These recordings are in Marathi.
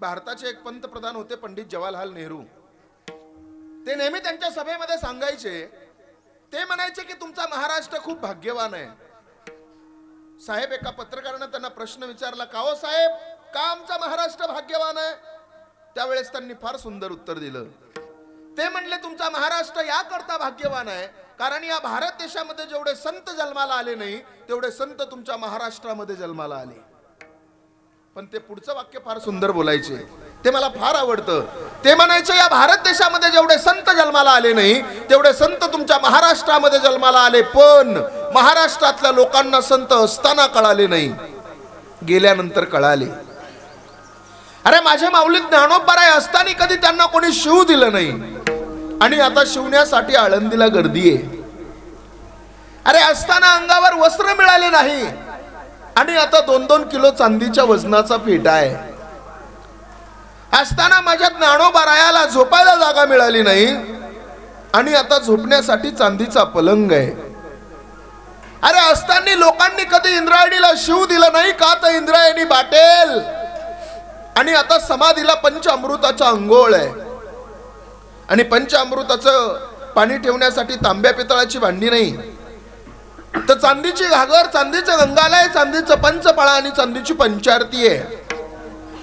भारताचे एक पंतप्रधान होते पंडित जवाहरलाल नेहरू. ते नेहमी त्यांच्या सभेमध्ये सांगायचे ते म्हणायचे की तुमचा महाराष्ट्र खूप भाग्यवान आहे. साहेब एका पत्रकारानं त्यांना प्रश्न विचारला का हो साहेब? का आमचा महाराष्ट्र भाग्यवान आहे? त्यावेळेस त्यांनी फार सुंदर उत्तर दिलं. ते म्हणले तुमचा महाराष्ट्र याकरता भाग्यवान आहे कारण या भारत देशामध्ये जेवढे संत जन्माला आले नाही तेवढे संत तुमच्या महाराष्ट्रामध्ये जन्माला आले. पण ते पुढचं वाक्य फार सुंदर बोलायचे. ते मला फार आवडतं. ते म्हणायचं या भारत देशामध्ये जेवढे संत जन्माला आले नाही तेवढे संत तुमच्या महाराष्ट्रामध्ये जन्माला आले पण महाराष्ट्रातल्या लोकांना संत असताना कळाले नाही. गेल्यानंतर कळाले. अरे माझ्या माऊलीत ज्ञानोपराय असताना कधी त्यांना कोणी शिव दिलं नाही. आणि आता शिवण्यासाठी आळंदीला गर्दी आहे. अरे असताना अंगावर वस्त्र मिळाले नाही. आणि आता दोन दोन किलो चांदीच्या वजनाचा पेटा आहे. असताना माझ्या ज्ञानोबारायाला झोपायला जागा मिळाली नाही आणि आता झोपण्यासाठी चांदीचा पलंग आहे. अरे असताना लोकांनी कधी इंद्रायणीला शिव दिला नाही का तर इंद्रायणी बाटेल? आणि आता समाधीला पंचामृताचा अंघोळ आहे. आणि पंचामृताचं पाणी ठेवण्यासाठी तांब्या पितळाची भांडी नाही. तर चांदीची घागर चांदीचं गंगालय चांदीचं पंचपाळा आणि चांदीची पंचारती आहे.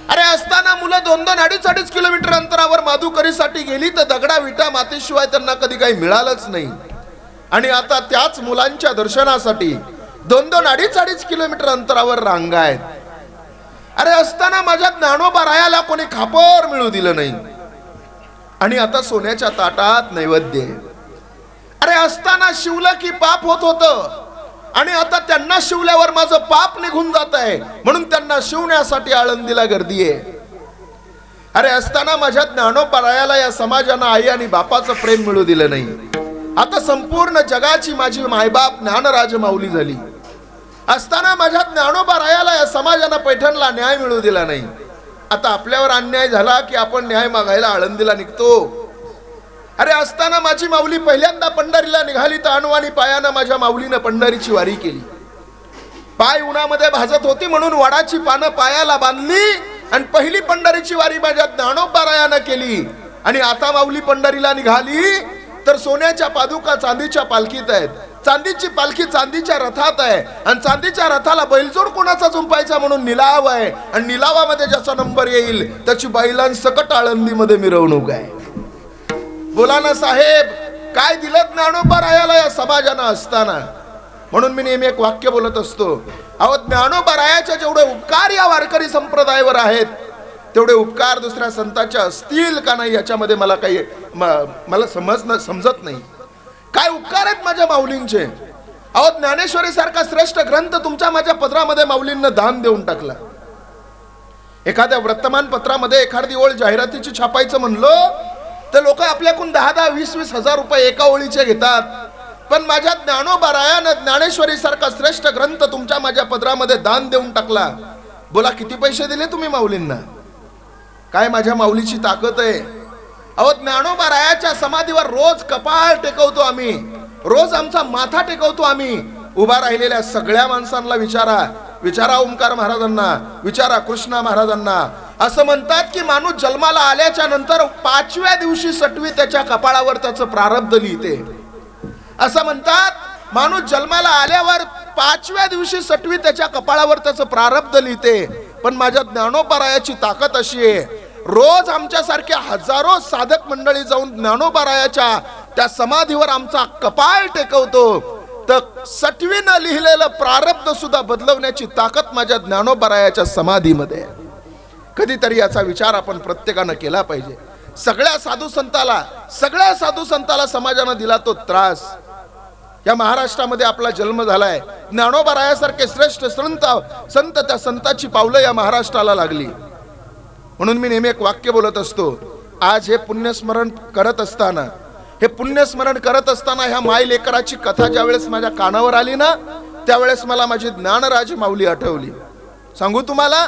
अरे असताना मुलं दोन दोन अडीच अडीच किलोमीटर अंतरावर माधुकरीसाठी गेली तर दगडा विटा मातीशिवाय त्यांना कधी काही मिळालंच नाही. आणि आता त्याच मुलांच्या दर्शनासाठी दोन दोन अडीच अडीच किलोमीटर अंतरावर रांगा आहेत. अरे असताना माझ्या ज्ञानोबा रायाला कोणी खापर मिळू दिलं नाही. आणि आता सोन्याच्या ताटात नैवेद्य आहे. अरे असताना शिवलं की पाप होत होतं. आणि आता त्यांना शिवल्यावर माझं पाप निघून जात आहे. म्हणून त्यांना शिवण्यासाठी आळंदीला गर्दी आहे. अरे असताना माझ्या ज्ञानोपरायाला या समाजानं आई आणि बापाचं प्रेम मिळू दिलं नाही. आता संपूर्ण जगाची माझी मायबाप ज्ञानराज माऊली झाली. असताना माझ्या ज्ञानोपरायाला या समाजानं पैठणला न्याय मिळू दिला नाही. आता आपल्यावर अन्याय झाला की आपण न्याय मागायला आळंदीला निघतो. अरे असताना माझी माऊली पहिल्यांदा पंढरीला निघाली तर अणवाणी पायानं माझ्या माऊलीनं पंढरीची वारी केली. पाय उन्हामध्ये भाजत होती म्हणून वडाची पानं पायाला बांधली आणि पहिली पंढरीची वारी माझ्या ज्ञानोबारायानं केली. आणि आता माऊली पंढरीला निघाली तर सोन्याच्या पादुका चांदीच्या पालखीत आहेत. चांदीची पालखी चांदीच्या रथात आहे आणि चांदीच्या रथाला बैलजोड कोणाचा झुंपायचा म्हणून निलाव आहे. आणि निलावामध्ये ज्याचा नंबर येईल त्याची बैलांसकट आळंदीमध्ये मिरवणूक आहे. बोला ना साहेब काय दिलं ज्ञानोबा रायाला या समाजानं असताना? म्हणून मी नेहमी एक वाक्य बोलत असतो. अहो ज्ञानोबा रायाच्या जेवढे उपकार या वारकरी संप्रदायावर आहेत तेवढे उपकार दुसऱ्या संतांच्या असतील का नाही याच्यामध्ये मला काही मला मला समजणं समजत नाही. काय उपकार आहेत माझ्या माऊलींचे? अहो ज्ञानेश्वरी सारखा श्रेष्ठ ग्रंथ तुमच्या माझ्या पत्रामध्ये माऊलींना दान देऊन टाकला. एखाद्या वर्तमानपत्रामध्ये एखादी ओळ जाहिरातीची छापायचं म्हणलं तर लोक आपल्याकडून दहा दहा वीस वीस हजार रुपये एका ओळीचे घेतात. पण माझ्या ज्ञानोबारायानं ज्ञानेश्वरी सारखा श्रेष्ठ ग्रंथ तुमच्या माझ्या पदरामध्ये दान देऊन टाकला. बोला किती पैसे दिले तुम्ही माऊलींना? काय माझ्या माऊलीची ताकद आहे? अहो ज्ञानोबा रायाच्या समाधीवर रोज कपाळ टेकवतो आम्ही. रोज आमचा माथा टेकवतो आम्ही. उभा राहिलेल्या सगळ्या माणसांना विचारा. विचारा ओंकार महाराजांना. विचारा कृष्णा महाराजांना. असं म्हणतात की माणूस जन्माला आल्याच्यानंतर पाचव्या दिवशी सटवी त्याच्या कपाळावर त्याचं प्रारब्ध लिहिते. असं म्हणतात माणूस जन्माला आल्यावर पाचव्या दिवशी सटवी त्याच्या कपाळावर त्याचं प्रारब्ध लिहिते. पण माझ्या ज्ञानोपरायाची ताकद अशी आहे रोज आमच्यासारख्या हजारो साधक मंडळी जाऊन ज्ञानोपरायाच्या त्या समाधीवर आमचा कपाळ टेकवतो. तर सटवीनं लिहिलेलं प्रारब्ध सुद्धा बदलवण्याची ताकद माझ्या ज्ञानोपरायाच्या समाधीमध्ये आहे. कधीतरी याचा विचार आपण प्रत्येकानं केला पाहिजे. सगळ्या साधू संताला सगळ्या साधू संताला समाजानं दिला तो त्रास. या महाराष्ट्रामध्ये आपला जन्म झालाय. ज्ञानोबा रायासारखे श्रेष्ठ संत संत त्या संताची पावलं या महाराष्ट्राला लागली. म्हणून मी नेहमी एक वाक्य बोलत असतो आज हे पुण्यस्मरण करत असताना हे पुण्यस्मरण करत असताना ह्या माय लेकराची कथा ज्यावेळेस माझ्या कानावर आली ना त्यावेळेस मला माझी ज्ञानराज माऊली आठवली. सांगू तुम्हाला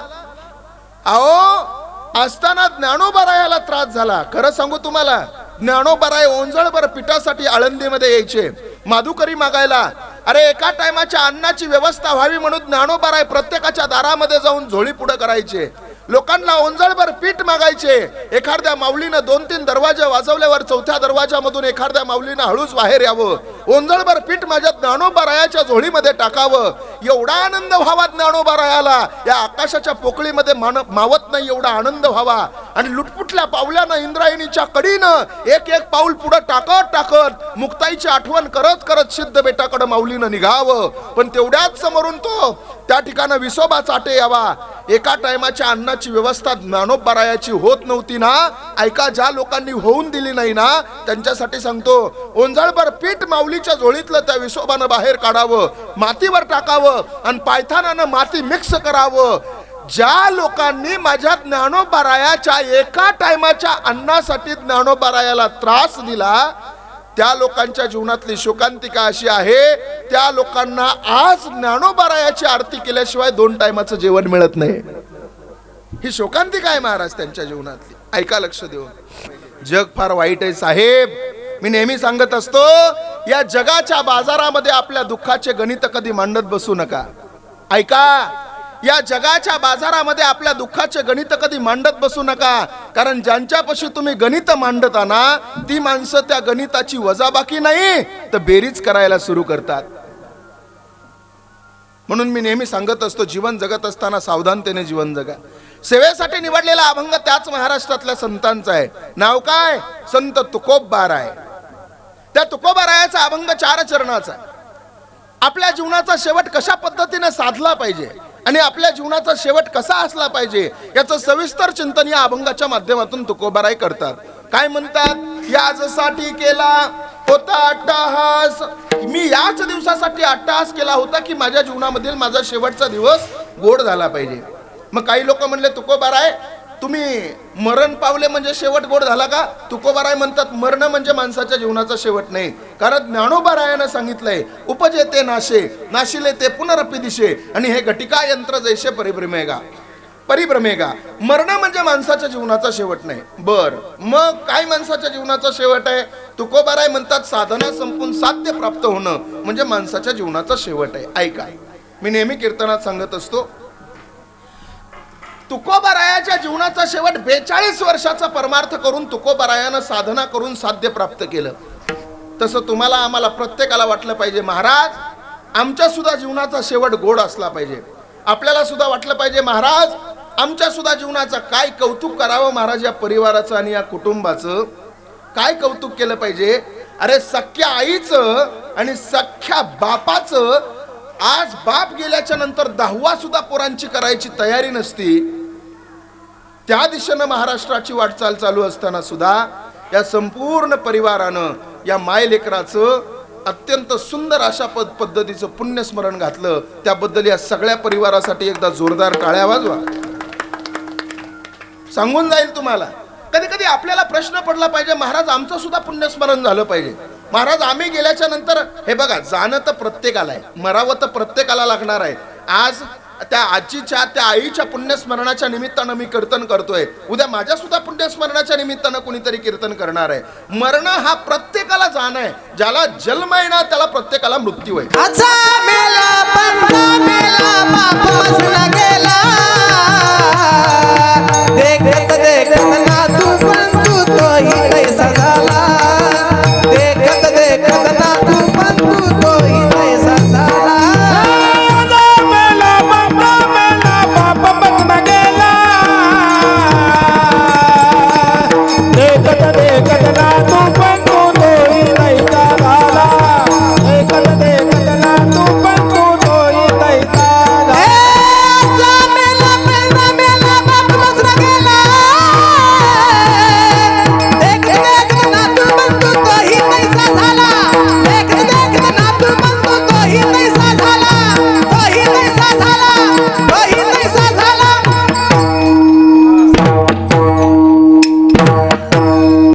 अहो असताना ज्ञानोबरायाला त्रास झाला. खरं सांगू तुम्हाला ज्ञानोबराय ओंजळभर पिठासाठी आळंदीमध्ये यायचे. माधुकरी मागायला. अरे एका टायमाच्या अन्नाची व्यवस्था व्हावी म्हणून ज्ञानोबराय प्रत्येकाच्या दारामध्ये जाऊन झोळी पुढं करायचे. लोकांना ओंजळभर पीठ मागायचे. एखाद्या माऊलीनं दोन तीन दरवाजे वाजवल्यावर चौथ्या दरवाजामधून एखाद्या माऊलीनं हळूच बाहेर यावं. ओंजळभर पीठ माझ्या ज्ञानोबारायाच्या झोळीमध्ये टाकावं. एवढा आनंद व्हावा ज्ञानोबारायाला या आकाशाच्या पोकळीमध्ये मान मावत नाही एवढा आनंद व्हावा. आणि लुटपुटल्या पावल्यानं इंद्रायणीच्या कडीनं एक एक पाऊल पुढं टाकत टाकत मुक्ताईची आठवण करत करत सिद्ध बेटाकडं माऊलीनं निघावं. पण तेवढ्याच समोरून तो त्या ठिकाणी विसोबा चाटे यावा. एका टायमाच्या अन्नाची व्यवस्था ज्ञानोपरायाची होत नव्हती ना? ऐका ज्या लोकांनी होऊन दिली नाही ना त्यांच्यासाठी सांगतो ओंजळभर पीठ माऊलीच्या झोळीतलं त्या विसोबानं बाहेर काढावं मातीवर टाकावं आणि पायथानानं माती मिक्स करावं. ज्या लोकांनी माझ्या ज्ञानोबारायाच्या एका टायमाच्या अन्नासाठी ज्ञानोबारायाला त्रास दिला त्या लोकांच्या जीवनातली शोकांतिका अशी आहे त्या लोकांना आज ज्ञानोबारायाची आरती केल्याशिवाय दोन टायमाचं जेवण मिळत नाही. ही शोकांतिका आहे महाराज त्यांच्या जीवनातली. ऐका लक्ष देऊन. जग फार वाईट आहे साहेब. मी नेहमी सांगत असतो या जगाच्या बाजारामध्ये आपल्या दुःखाचे गणित कधी मांडत बसू नका. ऐका या जगाच्या बाजारामध्ये आपल्या दुःखाचे गणित कधी मांडत बसू नका. कारण ज्यांच्यापाशी तुम्ही गणित मांडता ना ती माणसं त्या गणिताची वजाबाकी नाही तर बेरीज करायला सुरू करतात. म्हणून मी नेहमी सांगत असतो जीवन जगत असताना सावधानतेने जीवन जगा. सेवेसाठी निवडलेला अभंग त्याच महाराष्ट्रातल्या संतांचा आहे. नाव काय? संत तुकोबार आहे त्या तुकोबारायाचा अभंग चार चरणाचा आहे. आपल्या जीवनाचा शेवट कशा पद्धतीने साधला पाहिजे? आणि आपल्या जीवनाचा शेवट कसा असला पाहिजे याचं सविस्तर चिंतन या अभंगाच्या माध्यमातून तुकोबाराय करतात. काय म्हणतात? याचसाठी केला होता अट्टहास. मी याच दिवसासाठी अट्टहास केला होता की माझ्या जीवनामधील माझा शेवटचा दिवस गोड झाला पाहिजे. मग काही लोक म्हणले तुकोबाराय तुम्ही मरण पावले म्हणजे शेवट गोड झाला का? तुकोबाराय म्हणतात मरण म्हणजे माणसाच्या जीवनाचा शेवट नाही. कारण ज्ञानोबारायानं सांगितलंय उपजे ते नाशे नाशिले ते पुनरपी दिशे आणि हे घटिका यंत्र जैसे परिभ्रमेगा. परिभ्रमेगा. मरण म्हणजे माणसाच्या जीवनाचा शेवट नाही. बर मग काय माणसाच्या जीवनाचा शेवट आहे? तुकोबाराय म्हणतात साधना संपून साध्य प्राप्त होणं म्हणजे माणसाच्या जीवनाचा शेवट आहे. ऐका. मी नेहमी कीर्तनात सांगत असतो तुकोबारायाच्या जीवनाचा शेवट बेचाळीस वर्षाचा परमार्थ करून तुकोबारायानं साधना करून साध्य प्राप्त केलं. तसं तुम्हाला आम्हाला प्रत्येकाला वाटलं पाहिजे महाराज आमच्या सुद्धा जीवनाचा शेवट गोड असला पाहिजे. आपल्याला सुद्धा वाटलं पाहिजे महाराज आमच्या सुद्धा जीवनाचा काय कौतुक करावं महाराज या परिवाराचं आणि या कुटुंबाचं? काय कौतुक केलं पाहिजे? अरे सख्या आईचं आणि सख्या बापाचं आज बाप गेल्याच्यानंतर दहावा सुद्धा पोरांची करायची तयारी नसती त्या दिशेनं महाराष्ट्राची वाटचाल चालू असताना सुद्धा या संपूर्ण परिवारानं या मायलेकराचं अत्यंत सुंदर अशा पद पद्धतीचं पुण्यस्मरण घातलं. त्याबद्दल या सगळ्या परिवारासाठी एकदा जोरदार टाळ्या वाजवा. सांगून जाईल तुम्हाला. कधी कधी आपल्याला प्रश्न पडला पाहिजे. महाराज आमचं सुद्धा पुण्यस्मरण झालं पाहिजे. महाराज आम्ही गेल्याच्यानंतर हे बघा जाणं तर प्रत्येकाला आहे मरावं तर प्रत्येकाला लागणार आहे. आज त्या आजीच्या त्या आईच्या पुण्यस्मरणाच्या निमित्तानं मी कीर्तन करतोय. उद्या माझ्या सुद्धा पुण्यस्मरणाच्या निमित्तानं कुणीतरी कीर्तन करणार आहे. मरण हा प्रत्येकाला जाणं आहे. ज्याला जन्म आहे ना त्याला प्रत्येकाला मृत्यू आहे.